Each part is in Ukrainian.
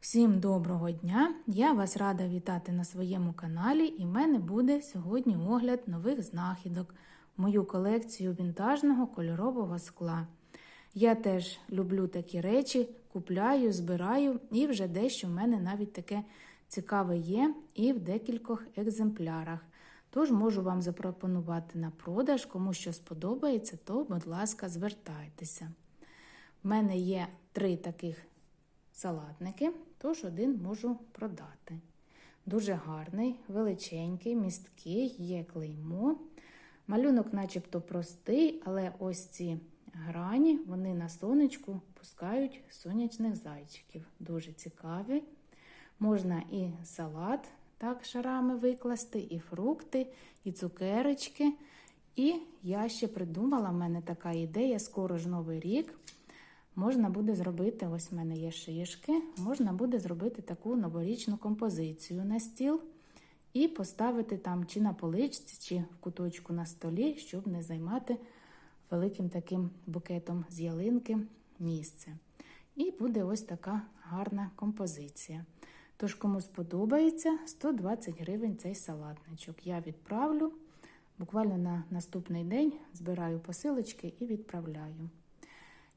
Всім доброго дня! Я вас рада вітати на своєму каналі, і в мене буде сьогодні огляд нових знахідок в мою колекцію вінтажного кольорового скла. Я теж люблю такі речі, купляю, збираю, і вже дещо в мене навіть таке цікаве є і в декількох екземплярах. Тож можу вам запропонувати на продаж, кому що сподобається, то, будь ласка, звертайтеся. У мене є три таких салатники, тож один можу продати. Дуже гарний, величенький, місткий, є клеймо. Малюнок начебто простий, але ось ці грані вони на сонечку пускають сонячних зайчиків. Дуже цікаві. Можна і салат так шарами викласти, і фрукти, і цукерочки. І я ще придумала, в мене така ідея, скоро ж новий рік. Можна буде зробити, ось в мене є шишки, можна буде зробити таку новорічну композицію на стіл і поставити там чи на поличці, чи в куточку на столі, щоб не займати великим таким букетом з ялинки місце. І буде ось така гарна композиція. Тож, кому сподобається, 120 гривень цей салатничок. Я відправлю. Буквально на наступний день збираю посилочки і відправляю.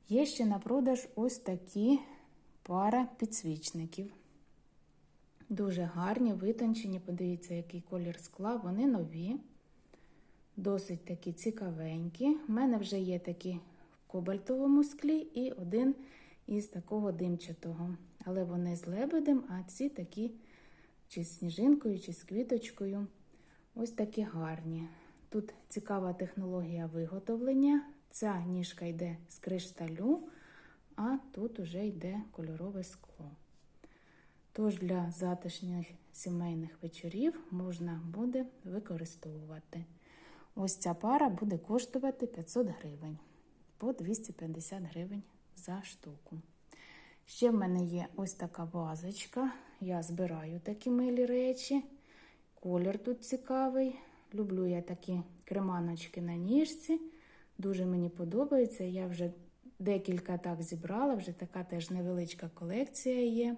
Є ще на продаж ось такі пара підсвічників. Дуже гарні, витончені. Подивіться, який колір скла. Вони нові, досить такі цікавенькі. У мене вже є такі в кобальтовому склі і один із такого димчатого. Але вони з лебедем, а ці такі чи з сніжинкою, чи з квіточкою. Ось такі гарні. Тут цікава технологія виготовлення. Ця ніжка йде з кришталю, а тут уже йде кольорове скло. Тож для затишних сімейних вечорів можна буде використовувати. Ось ця пара буде коштувати 500 гривень по 250 гривень за штуку. Ще в мене є ось така вазочка. Я збираю такі милі речі. Колір тут цікавий. Люблю я такі креманочки на ніжці. Дуже мені подобається. Я вже декілька так зібрала, вже така теж невеличка колекція є.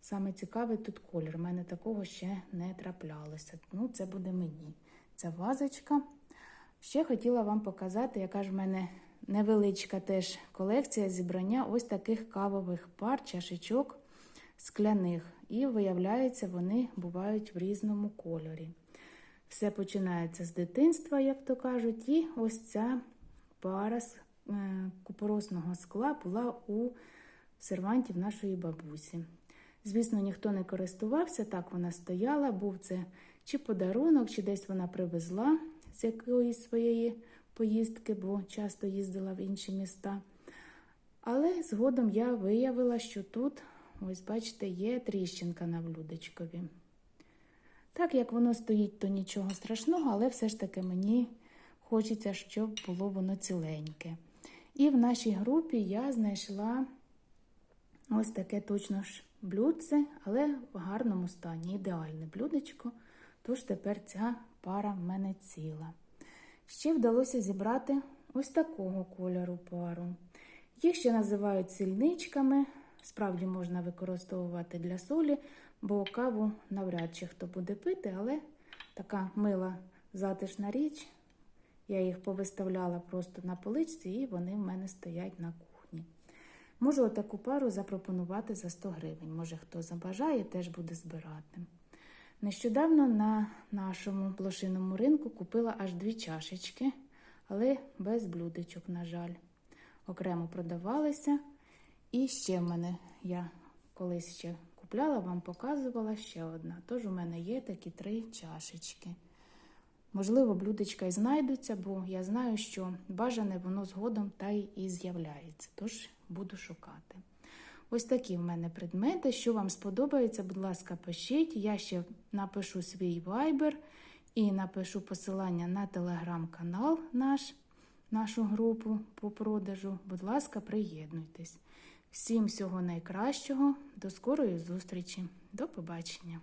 Саме цікавий тут колір. У мене такого ще не траплялося. Ну, це буде мені. Ця вазочка. Ще хотіла вам показати, яка ж в мене невеличка теж колекція зібрання ось таких кавових пар, чашечок скляних. І, виявляється, вони бувають в різному кольорі. Все починається з дитинства, як то кажуть, і ось ця пара з купоросного скла була у сервантів нашої бабусі. Звісно, ніхто не користувався, так вона стояла, був це чи подарунок, чи десь вона привезла з якоїсь своєї поїздки, бо часто їздила в інші міста. Але згодом я виявила, що тут, ось бачите, є тріщинка на блюдечкові. Так як воно стоїть, то нічого страшного, але все ж таки мені хочеться, щоб було воно ціленьке. І в нашій групі я знайшла ось таке точно ж блюдце, але в гарному стані, ідеальне блюдечко. Тож тепер ця пара в мене ціла. Ще вдалося зібрати ось такого кольору пару. Їх ще називають сільничками. Справді можна використовувати для солі, бо каву навряд чи хто буде пити, але така мила затишна річ. Я їх повиставляла просто на поличці, і вони в мене стоять на кухні. Можу таку пару запропонувати за 100 гривень. Може, хто забажає, теж буде збирати. Нещодавно на нашому блошиному ринку купила аж дві чашечки, але без блюдечок, на жаль. Окремо продавалися. І ще в мене я колись ще купляла, вам показувала ще одна. Тож у мене є такі три чашечки. Можливо, блюдечка і знайдуться, бо я знаю, що бажане воно згодом та й і з'являється. Тож буду шукати. Ось такі в мене предмети. Що вам сподобається, будь ласка, пишіть. Я ще напишу свій вайбер і напишу посилання на телеграм-канал наш, нашу групу по продажу. Будь ласка, приєднуйтесь. Всім всього найкращого, до скорої зустрічі. До побачення!